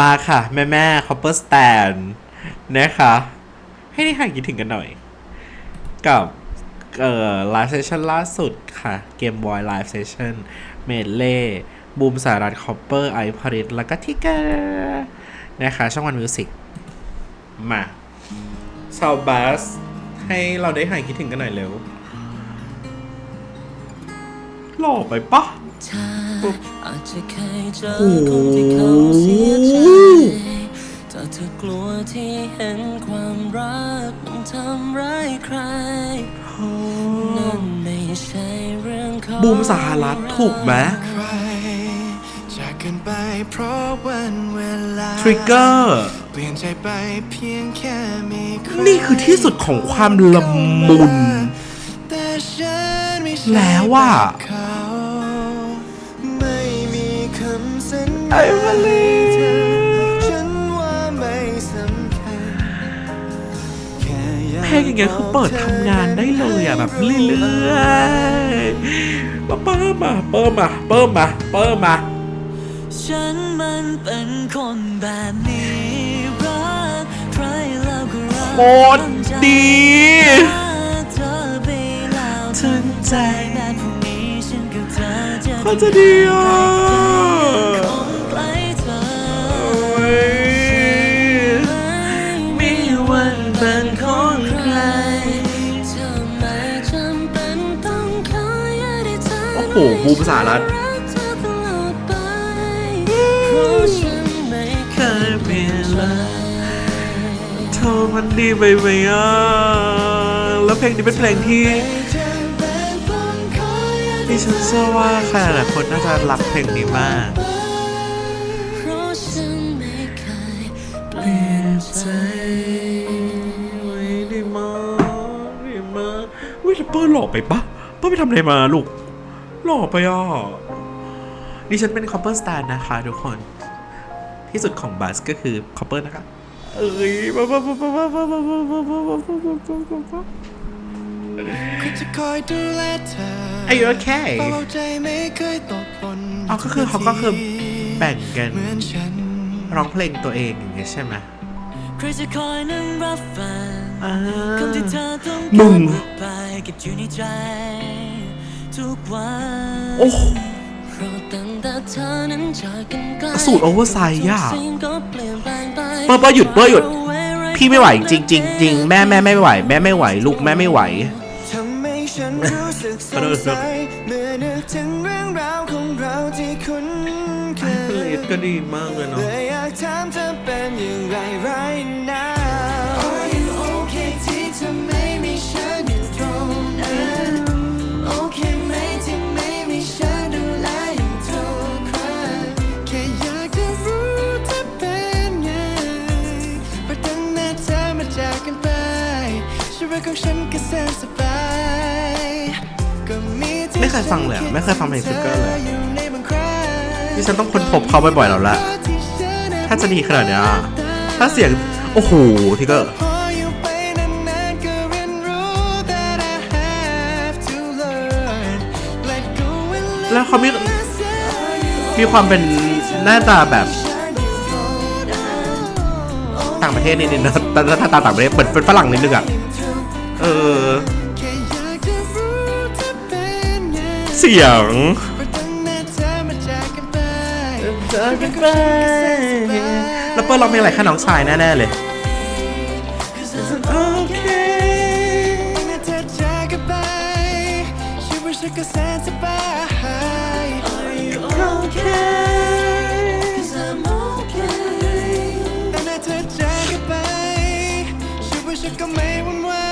มาค่ะ แม่แม่คอปเปอร์สแตนนะคะ ให้ได้ห่างคิดถึงกันหน่อย กับเอ่อไลฟ์เซสชันล่าสุดค่ะ เกมบอยไลฟ์เซสชันเมดเล่บูมสารัตคอปเปอร์ไอพาริสแล้วก็ทิกเกอร์นะคะ ช่องวันมิวสิกมาชาวบัสให้เราได้หายคิดถึงกันหน่อยเร็วหล่อไปปะ ออาจจะเคยเจอโอ้โหคนที่เขาเสียใจแต่เธอกลัวที่เห็นความรักมันทำร้ายใครนั่นไม่ใช่เรื่องของบูมสหรัฐถูกไหมใครจากกันไปเพราะวันเวลาทริกเกอร์เปลี่ยนใจไปเพียงแค่มีใครนี่คือที่สุดของความละมุนแต่ฉันไม่ใช่แล้วว่าำสัญญาไอ้มาลีเธอฉันว่าไม่สำคัญแค่อยากเพลงอย่างเงี้ยคือเปิดทำงานได้เลยอะแบบเรื่อยๆมาเปิ้มมาเปิ้มมาเปิ้มมาเปิ้มมาฉันมันเป็นคนแบบนี้รักใครแล้วก็รักโคตรดีเธอไปแล้วถึงใจแบบพรุ่งนี้ฉันกับเธอจะเขาจะดีอะ โหบูมสารัฐเธอมันดีไปไหมอะ แล้วเพลงนี้เป็นเพลงที่ที่ฉันเชื่อว่าใครหลายคนน่าจะรักเพลงนี้มากเว้ยเปอร์หลอกไปปะเปอร์ไปทำอะไรมาลูก หล่อไปอะดิฉันเป็นคอปเปอร์สแตนนะคะทุกคน ที่สุดของบัสก็คือคอปเปอร์นะคะเอ้ยบ้าบ้าบ้าบ้าบ้าบ้าบ้าบ้าบ้าบ้าบ้าบ้าบ้าก็จะคอยดูแลเธอ Are you okay? เฝ้าใจไม่เคยตกหล่นอ๋อก็คือเขาก็คือแบ่งกันร้องเพลงตัวเองอย่างเงี้ยใช่ไหมมึง ทุกวันโอ้โหเพราะตั้งแต่เธอนั้นจากกันไกลสูตรโอเวอร์ไซส์อะทุกสิ่งก็เปลี่ยนแปลงไปเปิ้ลเปิ้ลหยุดเปิ้ลหยุด พี่ไม่ไหวจริงจริงจริงแม่แม่ไม่ไหว แม่ไม่ไหว ลูกแม่ไม่ไหวทำให้ฉันรู้สึกสงสัยเมื่อนึกถึงเรื่องราวของเราที่คุ้นเคเพลยงก็ดีมากเลยเนาะเลยอยากถามเธอเป็นอย่างไร right now Are ของฉันก็แสนสบายก็มีที่ไม่เคยฟังเลยอะไม่เคยฟังเพลง Sugar เลยอยู่ในบางครั้งนี่ฉันต้องค้นพบเขาบ่อยๆแล้วแหละถ้าจะดีขนาดเนี้ยถ้าเสียง โอ้โหทิกเกอร์ พออยู่ไปนานๆก็เรียนรู้ that I have to learn let go and let แล้วเขามี myself มีความเป็นหน้าตาแบบ ต่างประเทศนิดนึงนะแต่ถ้าตาต่างประเทศเหมือนเป็นฝรั่งนิดนึงอะ เออ เสียงแล้วเปิ้ลร้องเพลงอะไรขน้องชายแน่ๆเลยก็ไม่วุ่นวาย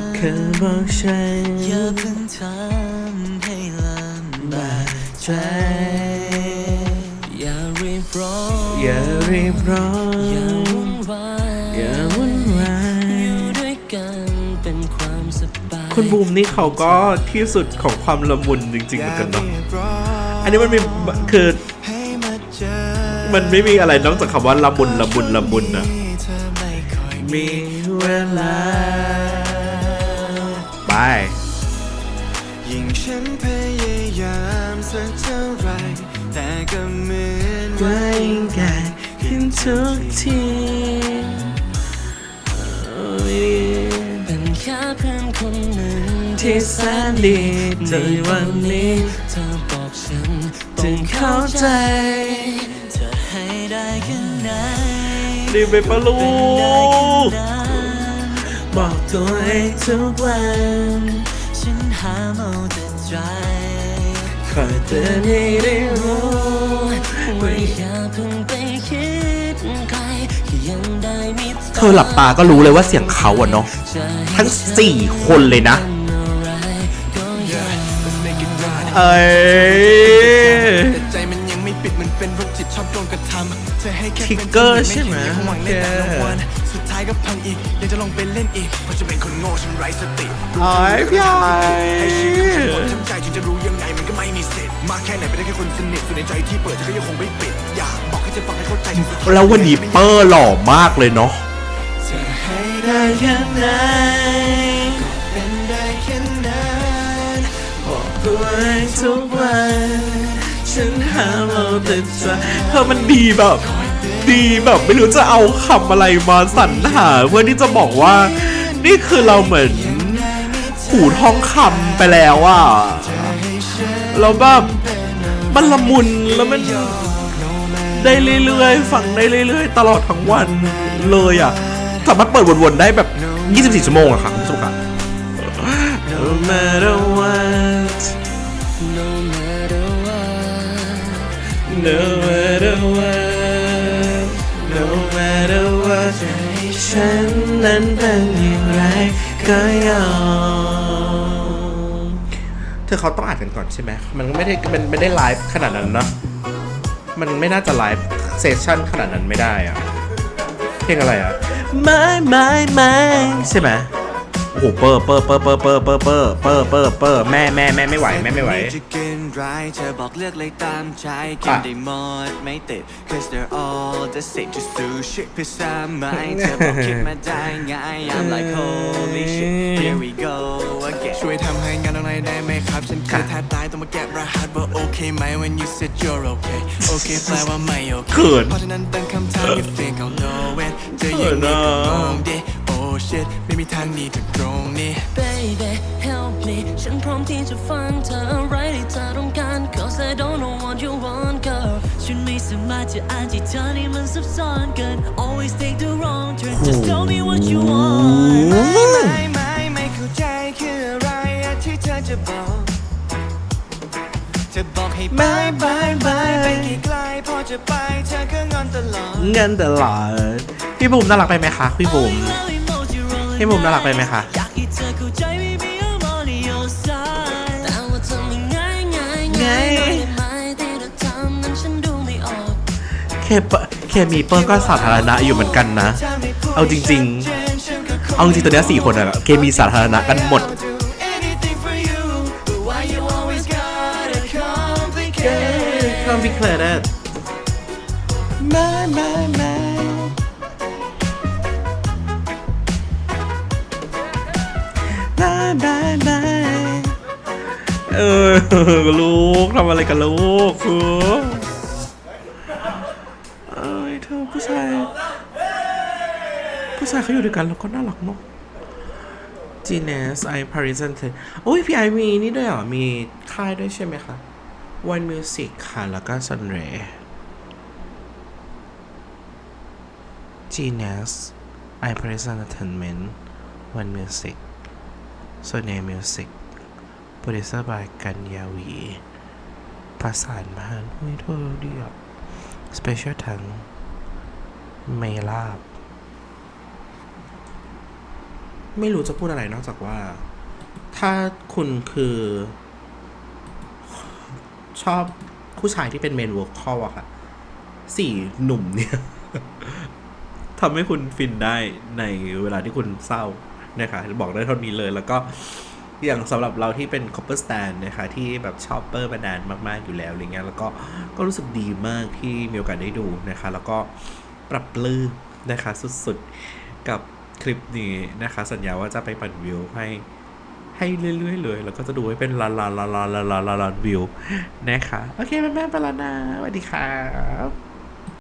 ธอบอกฉันเคยบอกฉันอย่าเพิ่งทำให้ลำบากใจ อย่ารีบร้อนอย่ารีบร้ออย่านวุ่นวายอย่าวุ่นวายอยู่ด้วยกันเป็นความสบายคุณบูมนี่เขาก็ที่สุดของความละมุนจริงๆเหมือนกันเนาะอันนี้มันมีคือให้มาเจอมันไม่มีอะไรนอกจากคำว่าละมุนละมุนละมุนอะเธอไม่ค่อยมีมีเวลาไป ยิ่งฉันพยายามสักเท่าไรแต่ก็เหมือนว่ายิ่งไกลขึ้นทุกทีเป็นแค่เพื่อนคนหนึ่งที่แสนดีในวันนี้เธอบอกฉันถึงเข้าใจเธอให้ได้แค่ไหนรีบไปปะลูก ตัวเองทุกวันฉันหาเอาแต่ใจคอยเตือนให้ได้รู้ว่าอย่าเพิ่งไปคิดไกลแค่ยังได้มีเธอหลับตาก็รู้เลยว่าเสียงเขาอะเนาะทั้งสี่คนเลยนะ เอ้ย เป็นโรคจิตชอบโดนกระทำเธอให้แค่ทิกเป็นเกอร์ที่ใช่ไหมเห็นในหวังเล่นแต่ละโอเควันสุดท้ายก็พังอีกอยากจะลองไปเล่นอีกเพราะจะเป็นคนโง่ฉันไร้สติโอ้ยพี่ไอ้ให้ชีวิตฉันหมดทั้งใจฉันจะรู้ยังไงมันก็ไม่มีสิทธิ์มากแค่ไหนเป็นได้แค่คนสนิทส่วนในใจที่เปิดเธอก็ยังคงไม่ปิดอยากบอกให้เธอฟังให้เข้าใจถึงสุดท้ายแล้ววันนี้เปอร์หล่อมากเลยเนาะเธอให้ได้แค่ไหนก็เป็นได้แค่นั้นบอกตัวเองทุกวัน ฉันหาเราแต่ใจเธอมันดีแบบ ดีแบบไม่รู้จะเอาคำอะไรมาสรรหา เพื่อที่จะบอกว่า นี่คือเราเหมือนหูทองคำไปแล้วอะแล้วแบบมันละมุนแล้วมันได้เรื่อยๆฟังได้เรื่อย ๆ ตลอดทั้งวันเลยอะ สามารถเปิดวนๆได้แบบ 24 ชั่วโมงอะค่ะคุณผู้ชมค่ะ No matter what No matter what ใจฉันนั้นเป็นอย่างไรก็ยอมเธอเขาต้องอ่านกันก่อนใช่ไหมมันก็ไม่ได้มันไม่ได้ไลฟ์ขนาดนั้นเนอะมันไม่น่าจะไลฟ์เซสชั่นขนาดนั้นไม่ได้อะเพลงอะไรอะไม่ไม่ไม่ใช่ไหม โอ้โหเปอร์เปอร์เปอร์เปอร์เปอร์เปอร์เปอร์เปอร์เปอร์เปอร์แม่แม่แม่ไม่ไหวแม่ไม่ไหว จะกินไรเธอบอกเลือกเลยตามใจกินได้หมดไม่ติด cause they're all the same just sushi พิซซ่าไหมเธอบอกคิดมาได้ไง I'm like holy shit here we go again ช่วยทำให้งานตรงไหนได้ไหมครับ ฉันคือแทบตายต้องมาแกะรหัสว่าโอเคไหม when you said you're okay โอเคแปลว่าไม่โอเคเขินเพราะฉะนั้นตั้งคำถาม you think I'll know it จะยังไงก็มองดิ oh shit ไม่มีทางหนี้จากตรงนี้ Baby help me ฉันพร้อมที่จะฟังเธออะไรที่เธอต้องการ Cause I don't know what you want girl ฉันไม่สามารถจะอ่านที่เธอนี่มันซับซ้อนเกิน Always take the wrong turn Just tell me what you want ไม่ไม่ไม่ไม่เข้าใจคืออะไรอะที่เธอจะบอกจะบอกให้บายบายบายไปไกลๆพอจะไปเธอก็งอนตลอด เงินตลอดพี่บุ๋มน่ารักไปไหมคะพี่บุ๋ม พี่มุมน่ารักไปไหมคะเคปเคมีเปิ้ลก็สาธารณะอยู่เหมือนกันนะ เอาจริง ๆ เอาจริงตัวเนี้ยสี่คนอะเคมีสาธารณะกันหมด เออลูกทำอะไรกันลูกคือเอ้ยเธอผู้ชาย ผู้ชายเขาอยู่ด้วยกันแล้วก็น่ารักเนาะ Genius I Presented โอ้ยพี่ไอมีนี่ด้วยเหรอ มีค่ายด้วยใช่ไหมคะ One Music ค่ะแล้วก็ Sunray Genius I Present Entertainment One Music Sunray Music Producer by กันยาวีประสานมาหุ้ยเธอดีอะ Special ทั้งเมลาบ ไม่รู้จะพูดอะไรนอกจากว่า ถ้าคุณคือ ชอบผู้ชายที่เป็นเมนว o ร์คอลอะค่ะ สี่หนุ่มเนี่ยทำให้คุณฟินได้ในเวลาที่คุณเศร้านะคะบอกได้เท่านี้เลยแล้วก็ อย่างสำหรับเราที่เป็น copper stand นนะคะที่แบบชอบเปอร์มานานมาก ๆ อยู่แล้วอะไรเงี้ยแล้วก็ก็รู้สึกดีมากที่มีโอกาสได้ดูนะคะ แล้วก็ปรับปลื้มนะคะสุดๆกับคลิปนี้นะคะ สัญญาว่าจะไปปั่นวิวให้ให้เรื่อยๆเลยแล้วก็จะดูให้เป็นล้านลานลานลานลานลานล้านวิวนะคะ โอเคแม่ๆไปแล้วนะสวัสดีครับ